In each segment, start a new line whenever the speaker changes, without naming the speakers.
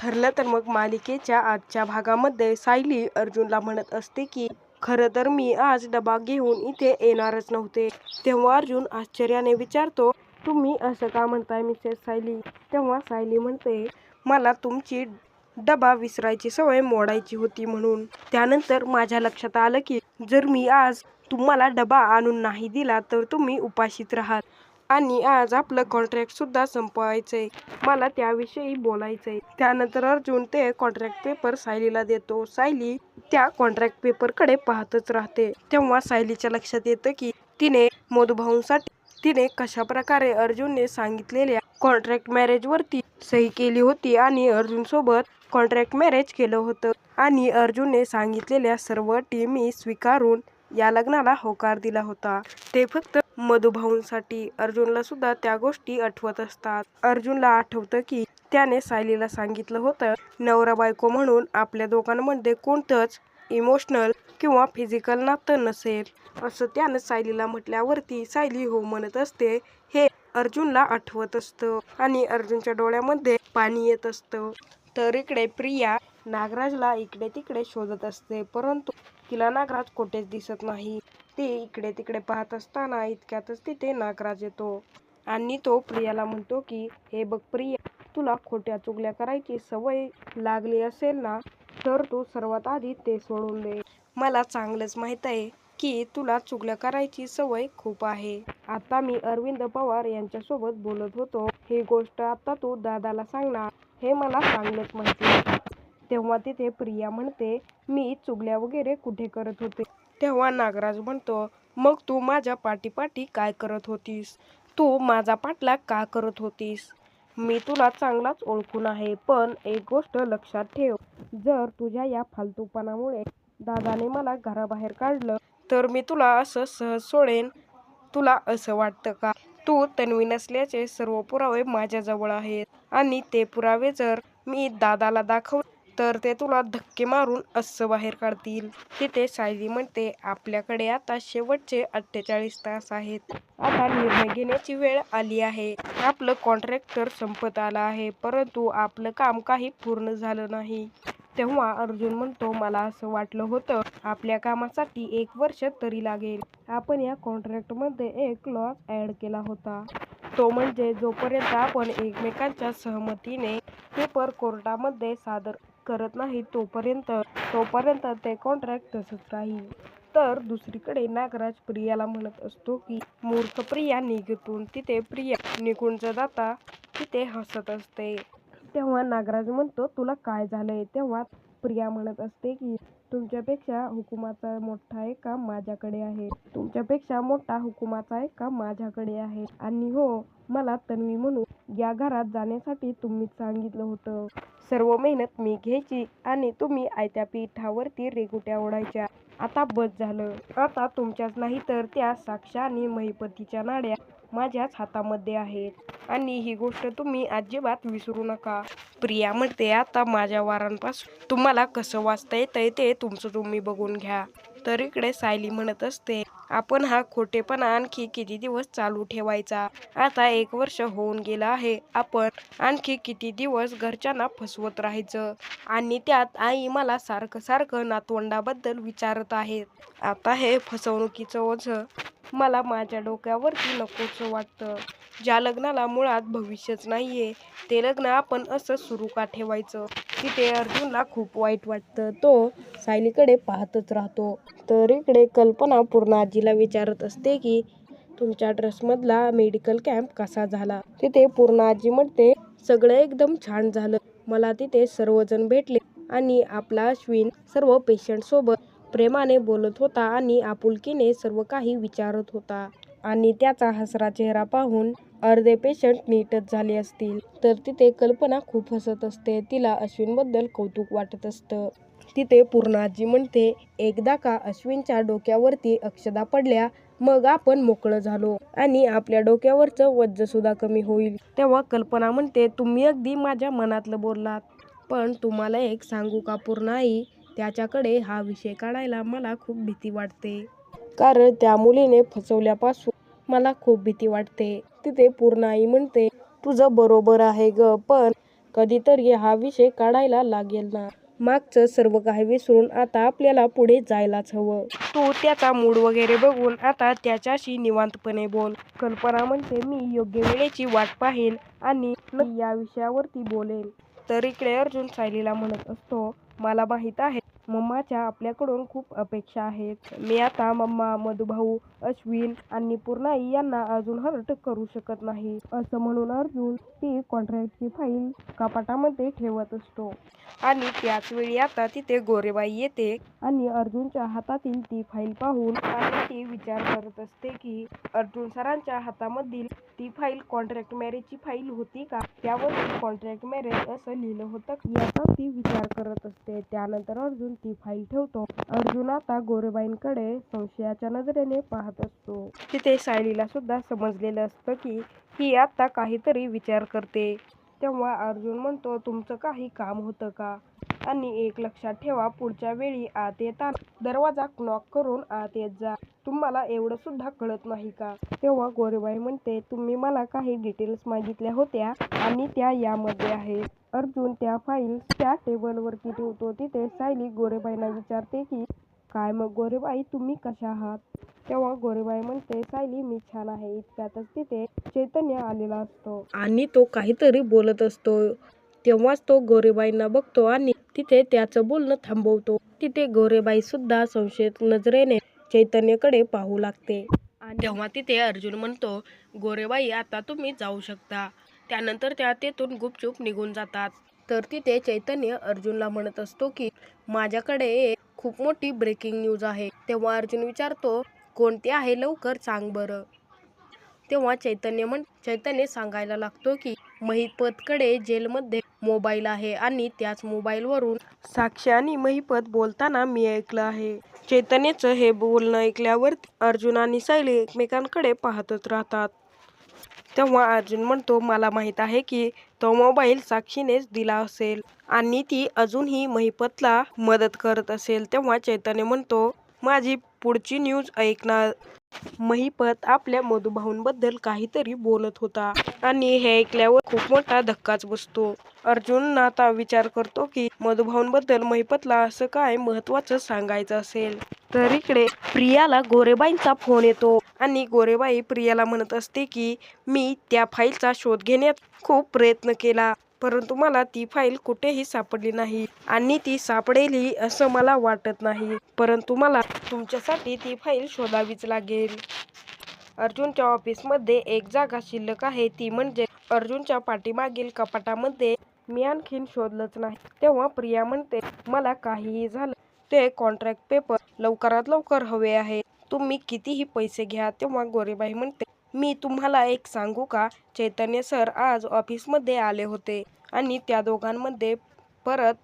ठरलं तर मग मालिकेच्या आजच्या भागामध्ये सायली अर्जुनला म्हणत असते की खरं तर मी आज डबा घेऊन इथे येणारच नव्हते. तेव्हा अर्जुन आश्चर्याने विचारतो तुम्ही असं का म्हणताय मिसेस सायली? तेव्हा सायली म्हणते मला तुमची डबा विसरायची सवय मोडायची होती म्हणून. त्यानंतर माझ्या लक्षात आलं की जर मी आज तुम्हाला डबा आणून नाही दिला तर तुम्ही उपाशीत राहाल. आणि आज आपलं कॉन्ट्रॅक्ट सुद्धा संपवायचंय. मला त्याविषयी बोलायचंय. त्यानंतर अर्जुन ते कॉन्ट्रॅक्ट पेपर सायलीला देतो. सायली त्या कॉन्ट्रॅक्ट पेपरकडे पाहतच राहते. तेव्हा सायलीच्या लक्षात येतं की तिने मधुभाऊंसाठी तिने कशा प्रकारे अर्जुनने सांगितलेल्या कॉन्ट्रॅक्ट मॅरेज वरती सही केली होती आणि अर्जुन सोबत कॉन्ट्रॅक्ट मॅरेज केलं होतं. आणि अर्जुनने सांगितलेल्या सर्व टीमी स्वीकारून या लग्नाला होकार दिला होता. ते फक्त मधुभाऊंसाठी अर्जुनला सुद्धा त्या गोष्टी आठवत असतात. अर्जुनला आठवतं की त्याने सायलीला सांगितलं होतं नवरा बायको म्हणून आपल्या दोघांमध्ये कोणतंच इमोशनल किंवा फिजिकल नातं नसेल. असं त्यानं सायलीला म्हटल्यावरती सायली हो म्हणत असते हे अर्जुनला आठवत असतं आणि अर्जुनच्या डोळ्यामध्ये पाणी येत असतं. तर इकडे प्रिया नागराजला इकडे तिकडे शोधत असते परंतु तिला नागराज कुठेच दिसत नाही. ती इकडे तिकडे पाहत असताना इतक्यातच तिथे नागराज येतो. आणि तो प्रियाला म्हणतो की हे बघ प्रिया तुला खोट्या चुगल्या करायची सवय लागली असेल ना तर तू सर्वात आधी ते सोडून दे. मला चांगलंच माहीत आहे की तुला चुगल्या करायची सवय खूप आहे. आता मी अरविंद पवार यांच्यासोबत बोलत होतो. ही गोष्ट आता तू दादाला सांगणार हे मला चांगलंच माहिती तेव्हा तिथे प्रिया म्हणते मी चुगल्या वगैरे कुठे करत होते? तेव्हा नागराज म्हणतो मग तू माझ्या पाठीपाठी काय करत होतीस? तू माझा पाठलाग का करत होतीस? मी तुला चांगलाच ओळखून आहे पण एक गोष्ट लक्षात ठेव. जर तुझ्या या फालतूपणामुळे दादाने मला घराबाहेर काढलं तर मी तुला असं सहज सोडेन. तुला असं वाटतं का? तू तन्वी नसल्याचे सर्व पुरावे माझ्याजवळ आहेत आणि ते पुरावे जर मी दादाला दाखव तर ते तुला धक्के मारून असं बाहेर काढतील. तिथे सायली म्हणते आपल्याकडे आता शेवटचे अठ्ठेचाळीस तास आहेत. आता निर्णय घेण्याची वेळ आली आहे. आपलं कॉन्ट्रॅक्ट तर संपत आलं आहे परंतु आपलं काम काही पूर्ण झालं नाही. तेव्हा अर्जुन म्हणतो मला असं वाटलं होतं आपल्या कामासाठी एक वर्ष तरी लागेल. आपण या कॉन्ट्रॅक्टमध्ये एक क्लॉज ऍड केला होता. तो म्हणजे जोपर्यंत आपण एकमेकांच्या सहमतीने पेपर कोर्टामध्ये सादर करत नाही तोपर्यंत तोपर्यंत ते कॉन्ट्रॅक्ट तसंच राहील. तर दुसरीकडे नागराज प्रियाला म्हणत असतो की मूर्ख प्रिया निघतून तिथे प्रिया निघून जाता तिथे हसत असते. तेव्हा नागराज म्हणतो तुला काय झालंय? तेव्हा प्रिया म्हणत असते की तुमच्यापेक्षा हुकुमाचा मोठा एक काम माझ्याकडे आहे. तुमच्यापेक्षा मोठा हुकुमाचा एक काम माझ्याकडे आहे. आणि हो मला तन्वी म्हणून या घरात जाण्यासाठी तुम्हीच सांगितलं होतं. सर्व मेहनत मी घ्यायची आणि तुम्ही आयत्या पीठावरती रेगुट्या ओढायच्या. आता बस झालं. आता तुमच्याच नाही तर त्या साक्षा आणि महिपतीच्या नाड्या माझ्याच हातामध्ये आहेत. आणि ही गोष्ट तुम्ही अजिबात विसरू नका. प्रिया म्हणते आता माझ्या वारांपासून तुम्हाला कसं वाचता येतंय ते तुमचं तुम्ही बघून घ्या. तर इकडे सायली म्हणत असते आपण हा खोटेपणा आणखी किती दिवस चालू ठेवायचा? आता एक वर्ष होऊन गेलं आहे. आपण आणखी किती दिवस घरच्यांना फसवत राहायचं? आणि त्यात आई मला सारखं सारखं नातवंडाबद्दल विचारत आहेत. आता हे फसवणुकीचं ओझं मला माझ्या डोक्यावरती नकोसं वाटतं. ज्या लग्नाला मुळात भविष्यच नाही आहे ते लग्न आपण असं सुरू का ठेवायचं? तिथे अर्जुनला खूप वाईट वाटतं. तो सायलीकडे पाहतच राहतो. तर इकडे कल्पना पूर्ण आजीला विचारत असते की तुमच्या ड्रेसमधला मेडिकल कॅम्प कसा झाला? तिथे पूर्ण आजी म्हणते सगळं एकदम छान झालं. मला तिथे सर्वजण भेटले आणि आपला अश्विन सर्व पेशंट सोबत प्रेमाने बोलत होता आणि आपुलकीने सर्व काही विचारत होता. आणि त्याचा हसरा चेहरा पाहून अर्धे पेशंट नीटच झाले असतील. तर तिथे कल्पना खूप हसत असते. तिला अश्विनबद्दल कौतुक वाटत असतं. तिथे पूर्णाजी म्हणते एकदा का अश्विनच्या डोक्यावरती अक्षदा पडल्या मग आपण मोकळं झालो आणि आपल्या डोक्यावरचं वज्र सुद्धा कमी होईल. तेव्हा कल्पना म्हणते तुम्ही अगदी माझ्या मनातलं बोललात. पण तुम्हाला एक सांगू का पूर्ण आई त्याच्याकडे हा विषय काढायला मला खूप भीती वाटते. कारण त्या मुलीने फसवल्यापासून मला खूप भीती वाटते. तिथे पूर्ण आई म्हणते तुझं बरोबर आहे ग पण कधीतरी हा विषय काढायला लागेल ना. मागचं सर्व काही विसरून आता आपल्याला पुढे जायलाच हवं. तू त्याचा मूड वगैरे बघून आता त्याच्याशी निवांतपणे बोल. कल्पना म्हणते मी योग्य वेळेची वाट पाहेन आणि या विषयावरती बोलेन. तर इकडे अर्जुन सायलीला म्हणत असतो मला माहीत आहे. मम्माच्या आपल्याकडून खूप अपेक्षा आहेत. मी आता मम्मा मधुभाऊ अश्विन आणि पूर्णाई यांना अजून हर्ट करू शकत नाही. असं म्हणून अर्जुन ती कॉन्ट्रॅक्टची फाईल कपाटामध्ये ठेवत असतो. आणि त्याच वेळी आता तिथे गोरेबाई येते आणि अर्जुनच्या हातातील ती फाईल पाहून आणि ती विचार करत असते की अर्जुन सरांच्या हातामधील ती फाईल कॉन्ट्रॅक्ट मॅरेजची फाईल होती का? त्यावर कॉन्ट्रॅक्ट मॅरेज असं लिहिलं होतं याचा ती विचार करत असते. त्यानंतर अर्जुन ती फाईल ठेवतो. अर्जुन आता गोरेबाईंकडे संशयाच्या नजरेने पाहत असतो. तिथे सायलीला सुद्धा समजलेलं असतं की ही आता काहीतरी विचार करते. तेव्हा अर्जुन म्हणतो तुमचं काही काम होतं का? आणि एक लक्षात ठेवा पुढच्या वेळी आत येताना दरवाजा क्लॉक करून आत येत जा. तुम्हाला एवढं सुद्धा कळत नाही का? तेव्हा गोरेबाई म्हणते तुम्ही मला काही डिटेल्स मागितल्या होत्या आणि त्या यामध्ये आहेत. अर्जुन त्या फाईल्स त्या टेबलवरती ठेवतो. तिथे सायली गोरेबाईंना विचारते की काय मग गोरेबाई तुम्ही कशा आहात? तेव्हा गोरेबाई म्हणते सायली मी छान आहे. इतक्यातच तिथे चैतन्य आलेला असतो. आणि तो काहीतरी बोलत असतो. तेव्हाच तो गोरेबाईंना बघतो आणि तिथे त्याचं बोलणं थांबवतो. तिथे गोरेबाई सुद्धा संशयित नजरेने चैतन्यकडे पाहू लागते. आणि तेव्हा तिथे अर्जुन म्हणतो गोरेबाई आता तुम्ही जाऊ शकता. त्यानंतर त्या तेथून गुपचूप निघून जातात. तर तिथे चैतन्य अर्जुनला म्हणत असतो की माझ्याकडे एक खूप मोठी ब्रेकिंग न्यूज आहे. तेव्हा अर्जुन विचारतो कोणती आहे लवकर सांग बरं. तेव्हा चैतन्य म्हण चैतन्य सांगायला लागतो की महिपतकडे जेलमध्ये मोबाईल आहे आणि त्याच मोबाईलवरून साक्षी आणि महिपत बोलताना मी ऐकलं आहे. चैतन्याचं हे बोलणं ऐकल्यावर अर्जुन आणि सायली एकमेकांकडे पाहतच राहतात. तेव्हा अर्जुन म्हणतो मला माहीत आहे की तो मोबाईल साक्षीनेच दिला असेल आणि ती अजूनही महिपतला मदत करत असेल. तेव्हा चैतन्य म्हणतो माझी पुढची न्यूज ऐकणार. महिपत आपल्या मधुभाऊंबद्दल काहीतरी बोलत होता आणि हे ऐकल्यावर खूप मोठा धक्काच बसतो. अर्जुन आता विचार करतो की मधुभाऊंबद्दल महिपतला असं काय महत्वाचं सांगायचं असेल? तर इकडे प्रियाला गोरेबाईंचा फोन येतो. आणि गोरेबाई प्रियाला म्हणत असते की मी त्या फाईलचा शोध घेण्यात खूप प्रयत्न केला परंतु मला ती फाईल कुठेही सापडली नाही आणि ती सापडेलही असं मला वाटत नाही. परंतु मला तुमच्यासाठी ती फाईल शोधावीच लागेल. अर्जुनच्या ऑफिसमध्ये एक जागा शिल्लक आहे. ती म्हणजे अर्जुनच्या पाठीमागील कपाटामध्ये. मी आणखीन शोधलंच नाही. तेव्हा प्रिया म्हणते मला काहीही झालं. ते कॉन्ट्रॅक्ट पेपर लवकरात लवकर हवे आहे. तुम्ही कितीही पैसे घ्या तेव्हा गोरेबाई म्हणते मी तुम्हाला एक सांगू का? चैतन्य सर आज ऑफिसमध्ये आले होते आणि त्या दोघांमध्ये परत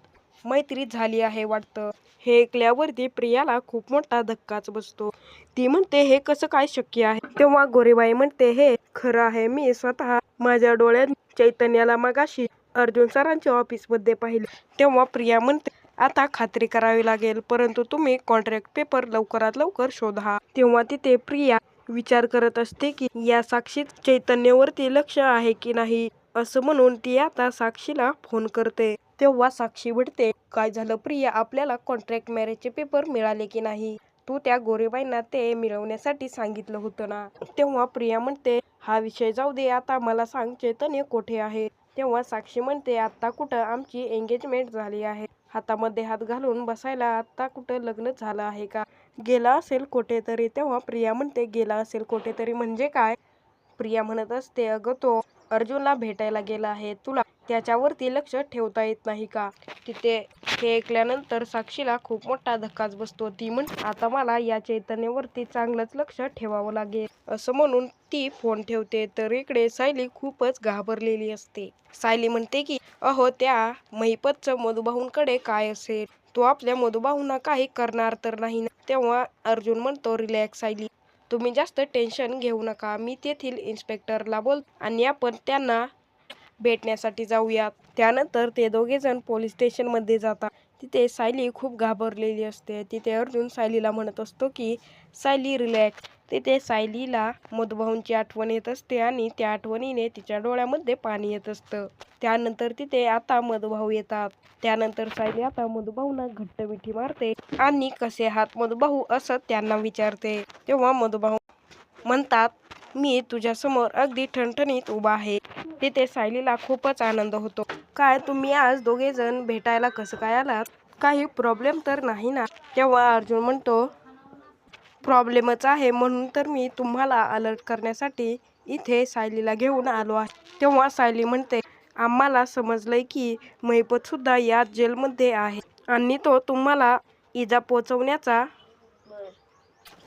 मैत्री झाली आहे वाटतं. हे ऐकल्यावरती प्रियाला खूप मोठा धक्काच बसतो. ती म्हणते हे कसं काय शक्य आहे? तेव्हा गोरेबाई म्हणते हे खरं आहे मी स्वतः माझ्या डोळ्यात चैतन्याला मगाशी अर्जुन सरांच्या ऑफिसमध्ये पाहिले. तेव्हा प्रिया म्हणते आता खात्री करावी लागेल. परंतु तुम्ही कॉन्ट्रॅक्ट पेपर लवकरात लवकर शोधा. तेव्हा तिथे प्रिया विचार करत असते की या साक्षीत चैतन्यावरती लक्ष आहे की नाही? असं म्हणून ती आता साक्षीला फोन करते. तेव्हा साक्षी म्हणते काय झालं प्रिया? आपल्याला कॉन्ट्रॅक्ट मॅरेजचे पेपर मिळाले की नाही? तू त्या गोरेबाईंना ते मिळवण्यासाठी सांगितलं होतं ना? तेव्हा प्रिया म्हणते हा विषय जाऊ दे. आता मला सांग चैतन्य कोठे आहे? तेव्हा साक्षी म्हणते आता कुठं आमची एंगेजमेंट झाली आहे. हातामध्ये हात घालून बसायला आता कुठं लग्न झालं आहे का? गेला असेल कुठेतरी. तेव्हा प्रिया म्हणते गेला असेल कुठेतरी म्हणजे काय? प्रिया म्हणत असते अगं तो अर्जुनला भेटायला गेला आहे. तुला त्याच्यावरती लक्ष ठेवता येत नाही का? तिथे हे ऐकल्यानंतर साक्षीला खूप मोठा धक्काच बसतो. ती म्हण आता मला या चैतन्यावरती चांगलंच लक्ष ठेवावं लागेल. असं म्हणून ती फोन ठेवते. तर इकडे सायली खूपच घाबरलेली असते. सायली म्हणते की अहो त्या महिपतचं मधुभाऊंकडे काय असेल? तो आपल्या मधुबाहूंना काही करणार तर नाही ना? तेव्हा अर्जुन म्हणतो रिलॅक्स सायली. तुम्ही जास्त टेन्शन घेऊ नका. मी तेथील इन्स्पेक्टरला बोल आणि आपण त्यांना भेटण्यासाठी जाऊयात त्यानंतर ते दोघेजण पोलीस स्टेशनमध्ये जातात. तिथे सायली खूप घाबरलेली असते. तिथे अर्जुन सायलीला म्हणत असतो की सायली रिलॅक्स तिथे सायलीला मधुभाऊंची आठवण येत असते आणि त्या आठवणीने तिच्या डोळ्यामध्ये पाणी येत असतं. त्यानंतर तिथे आता मधुभाऊ येतात. त्यानंतर सायली आता मधुभाऊंना घट्ट मिठी मारते आणि कसे हात मधुभाऊ असं त्यांना विचारते. तेव्हा मधुभाऊ म्हणतात मी तुझ्यासमोर अगदी ठणठणीत उभा आहे. तिथे सायलीला खूपच आनंद होतो. काय तुम्ही आज दोघे जण भेटायला कसं काय आलात? काही प्रॉब्लेम तर नाही ना? तेव्हा अर्जुन म्हणतो प्रॉब्लेमच आहे म्हणून तर मी तुम्हाला अलर्ट करण्यासाठी इथे सायलीला घेऊन आलो आहे. तेव्हा सायली म्हणते आम्हाला समजलंय की महिपत सुद्धा या जेलमध्ये आहे आणि तो तुम्हाला इजा पोचवण्याचा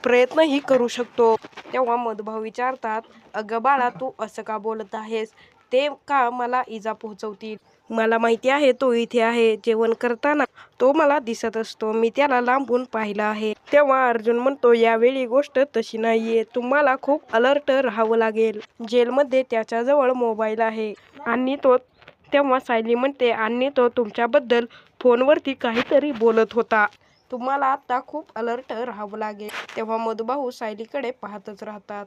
प्रयत्नही करू शकतो. तेव्हा मधुभाऊ विचारतात अगं बाळा तू असं का बोलत आहेस? ते का मला इजा पोहोचवतील? मला माहिती आहे तो इथे आहे जेवण करताना तो मला दिसत असतो. मी त्याला लांबून पाहिला आहे. तेव्हा अर्जुन म्हणतो यावेळी गोष्ट तशी नाहीये. तुम्हाला खूप अलर्ट राहावं लागेल. जेलमध्ये त्याच्याजवळ मोबाईल आहे. आणि तो तेव्हा सायली म्हणते आणि तो तुमच्याबद्दल फोनवरती काहीतरी बोलत होता. तुम्हाला आता खूप अलर्ट राहावं लागेल. तेव्हा मधुभाऊ सायलीकडे पाहतच राहतात.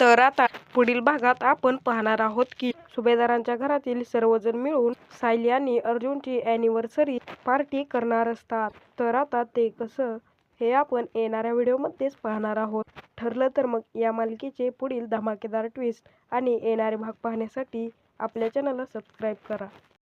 तर आता पुढील भागात आपण पाहणार आहोत की सुभेदारांच्या घरातील सर्वजण मिळून सायली आणि अर्जुनची अॅनिव्हर्सरी पार्टी करणार असतात. तर आता ते कसं हे आपण येणाऱ्या व्हिडिओमध्येच पाहणार आहोत. ठरलं तर मग या मालिकेचे पुढील धमाकेदार ट्विस्ट आणि येणारे भाग पाहण्यासाठी आपल्या चॅनलला सबस्क्राईब करा.